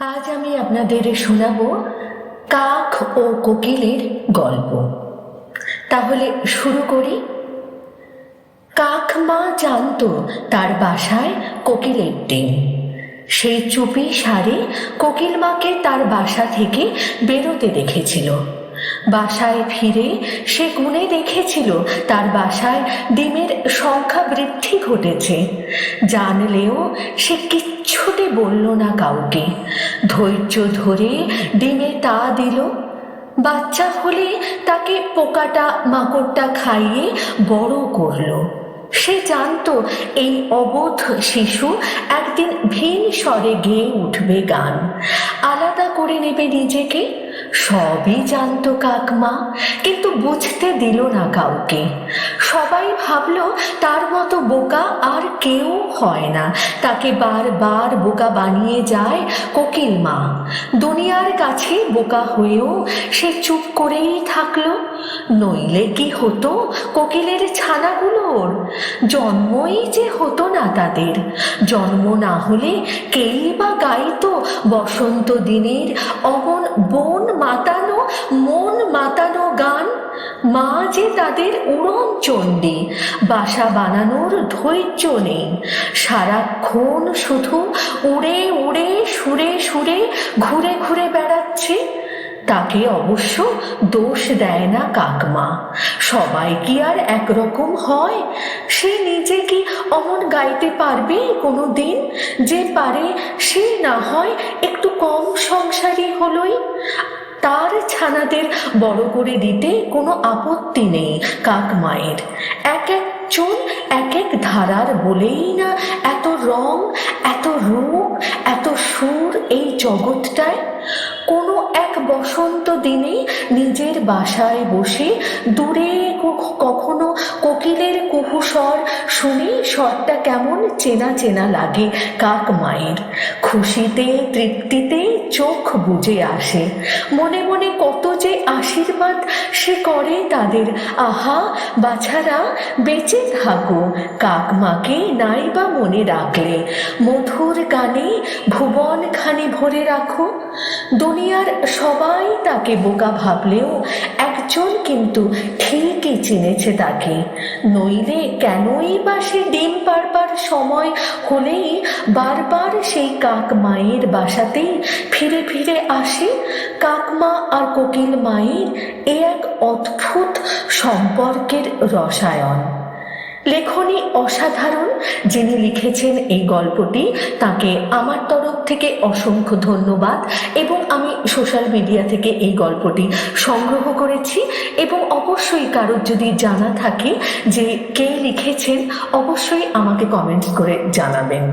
আজ আমি আপনাদের শোনাব কাক ও কোকিলের গল্প। তাহলে শুরু করি। কাক মা জানতো তার বাসায় কোকিলের ডিম। সেই চুপি সারে কোকিল মাকে তার বাসা থেকে বেরোতে দেখেছিল। বাসায় ফিরে সে গুনে দেখেছিল তার বাসায় ডিমের সংখ্যা বৃদ্ধি ঘটেছে। জানলেও সে কিচ্ছুটি বলল না কাউকে। ধৈর্য ধরে ডিমে তা দিল। বাচ্চা হলে তাকে পোকাটা, মাকড়টা খাইয়ে বড় করল। সে জানত এই অবোধ শিশু একদিন ভিন স্বরে গেয়ে উঠবে গান। আলাদা করে নেবে নিজেকে। সবই জানতো কাকমা, কিন্তু বুঝতে দিল না কাউকে। সবাই ভাবলো, তার মতো বোকা আর কেউ হয় না। তাকে বারবার বোকা বানিয়ে যায় কোকিল মা। দুনিয়ার কাছে বোকা হয়েও সে চুপ করেই থাকল। নইলে কি হতো কোকিলের ছানাগুলোর? জন্মই যে হতো না তাদের। জন্ম না হলে কেই বা গাইতো বসন্ত দিনের অমন বন মাতানো মন মাতানো গান, মা যে তাদের উড়ন চণ্ডী, বাসা বানানোর ধৈর্য নেই। সারাক্ষণ শুধু উড়ে উড়ে, সুরে সুরে ঘুরে ঘুরে বেড়াচ্ছে। তাকে অবশ্য দোষ দেয় না কাকমা। সবাই কি আর একরকম হয়? সে নিজে কি অমন গাইতে পারবে কোনো দিন যে পারে সে না হয় একটু কম সংসারী হলোই। তার ছানাদের বড় করে দিতে কোনো আপত্তি নেই কাকমায়ের এক একজন এক এক ধারার বলেই না এত রং, এত রূপ, এত সুর এই জগৎটায়। কোনো এক বসন্ত দিনে নিজের বাসায় বসে দূরে কখনো কোকিলের কুহু স্বর শুনে স্বরটা কেমন চেনা চেনা লাগে কাক মায়ের। খুশিতে, তৃপ্তিতে চোখ বুজে আসে। মনে মনে কত যে আশীর্বাদ সে করে তাদের। আহা, বাছারা, বেঁচে থাকো, কাক মাকে নাই বা মনে রাখলে। মধুর গানে ভুবন খানি ভরে রাখো। দুনিয়ার সবাই তাকে বোকা ভাবলেও একজন কিন্তু ঠিকই চিনেছে তাকে। নইলে কেনই বা সে ডিম পারবার সময় হলেই বারবার সেই কাক মায়ের বাসাতেই ফিরে ফিরে আসে। কাকমা আর কোকিল মায়ের এ এক অদ্ভুত সম্পর্কের রসায়ন। লেখনী অসাধারণ যিনি লিখেছেন এই গল্পটি। তাকে আমার তরফ থেকে অসংখ্য ধন্যবাদ এবং আমি সোশ্যাল মিডিয়া থেকে এই গল্পটি সংগ্রহ করেছি এবং অবশ্যই কারোর যদি জানা থাকে যে কে লিখেছেন, অবশ্যই আমাকে কমেন্ট করে জানাবেন।